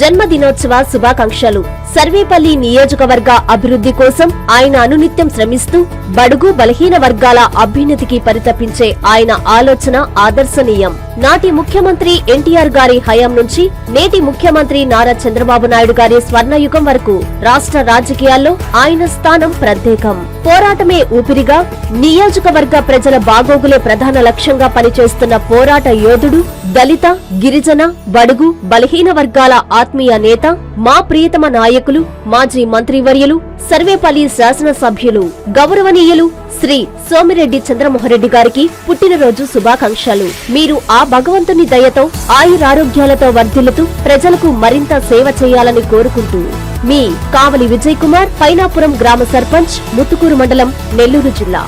జన్మదినోత్సవ శుభాకాంక్షలు. సర్వేపల్లి నియోజకవర్గ అభివృద్ధి కోసం ఆయన అనునిత్యం శ్రమిస్తూ బడుగు బలహీన వర్గాల అభ్యున్నతికి పరితపించే ఆయన ఆలోచన ఆదర్శనీయం. నాటి ముఖ్యమంత్రి ఎన్టీఆర్ గారి హయాం నుంచి నేటి ముఖ్యమంత్రి నారా చంద్రబాబు నాయుడు గారి స్వర్ణయుగం వరకు రాష్ట్ర రాజకీయాల్లో ఆయన స్థానం ప్రత్యేకం. పోరాటమే ఊపిరిగా నియోజకవర్గ ప్రజల బాగోగులే ప్రధాన లక్ష్యంగా పనిచేస్తున్న పోరాట యోధుడు దళిత గిరిజన బడుగు బలహీన వర్గాల ఆత్మీయ నేత మా ప్రియతమ నాయకులు మాజీ మంత్రివర్యులు సర్వేపల్లి శాసనసభ్యులు గౌరవనీయులు శ్రీ సోమిరెడ్డి చంద్రమోహన్రెడ్డి గారికి పుట్టినరోజు శుభాకాంక్షలు. మీరు ఆ భగవంతుని దయతో ఆయురారోగ్యాలతో వర్ధిల్లుతూ ప్రజలకు మరింత సేవ చేయాలని కోరుకుంటూ మీ కావలి విజయ్ కుమార్ పైనాపురం గ్రామ సర్పంచ్ ముత్తుకూరు మండలం నెల్లూరు జిల్లా.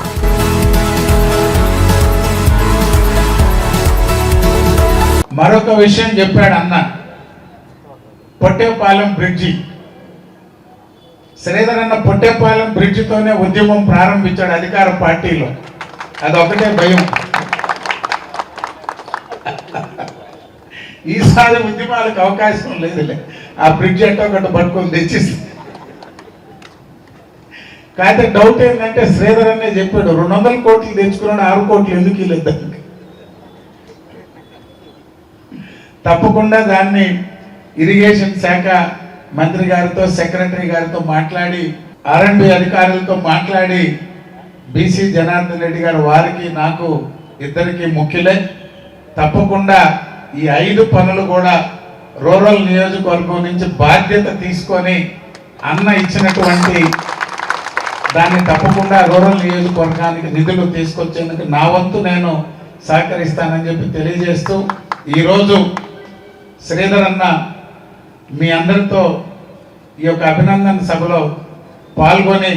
మరొక విషయం చెప్పాడు అన్న. పొట్టేపాలెం బ్రిడ్జి. శ్రీధర్ అన్న పొట్టేపాలెం బ్రిడ్జితోనే ఉద్యమం ప్రారంభించాడు అధికార పార్టీలో. అదొకటే భయం. ఈసారి ఉద్యమాలకు అవకాశం లేదులే. ఆ బ్రిడ్జ్ అంటే ఒకటి పట్టుకొని తెచ్చేసి. కాకపోతే డౌట్ ఏంటంటే శ్రీధర్ అన్నే చెప్పాడు రెండు వందల కోట్లు తెచ్చుకున్నాడు ఆరు కోట్లు ఎందుకు లేదు తప్పకుండా దాన్ని ఇరిగేషన్ శాఖ మంత్రి గారితో సెక్రటరీ గారితో మాట్లాడి ఆర్ఎండ్బి అధికారులతో మాట్లాడి బీసీ జనార్దన్ రెడ్డి గారు వారికి నాకు ఇద్దరికి ముఖ్యులే. తప్పకుండా ఈ ఐదు పనులు కూడా రూరల్ నియోజకవర్గం నుంచి బాధ్యత తీసుకొని అన్న ఇచ్చినటువంటి దాన్ని తప్పకుండా రూరల్ నియోజకవర్గానికి నిధులు తీసుకొచ్చేందుకు నా వంతు నేను సహకరిస్తానని చెప్పి తెలియజేస్తూ ఈరోజు శ్రీధర్ అన్న మీ అందరితో ఈ యొక్క అభినందన సభలో పాల్గొని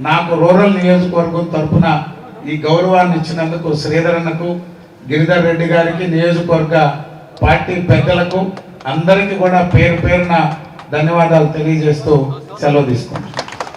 నాకు రూరల్ నియోజకవర్గం తరఫున ఈ గౌరవాన్ని ఇచ్చినందుకు శ్రీధరన్నకు గిరిధర్ రెడ్డి గారికి నియోజకవర్గ పార్టీ పెద్దలకు అందరికీ కూడా పేరు పేరున ధన్యవాదాలు తెలియజేస్తూ సెలవు తీసుకుంటాను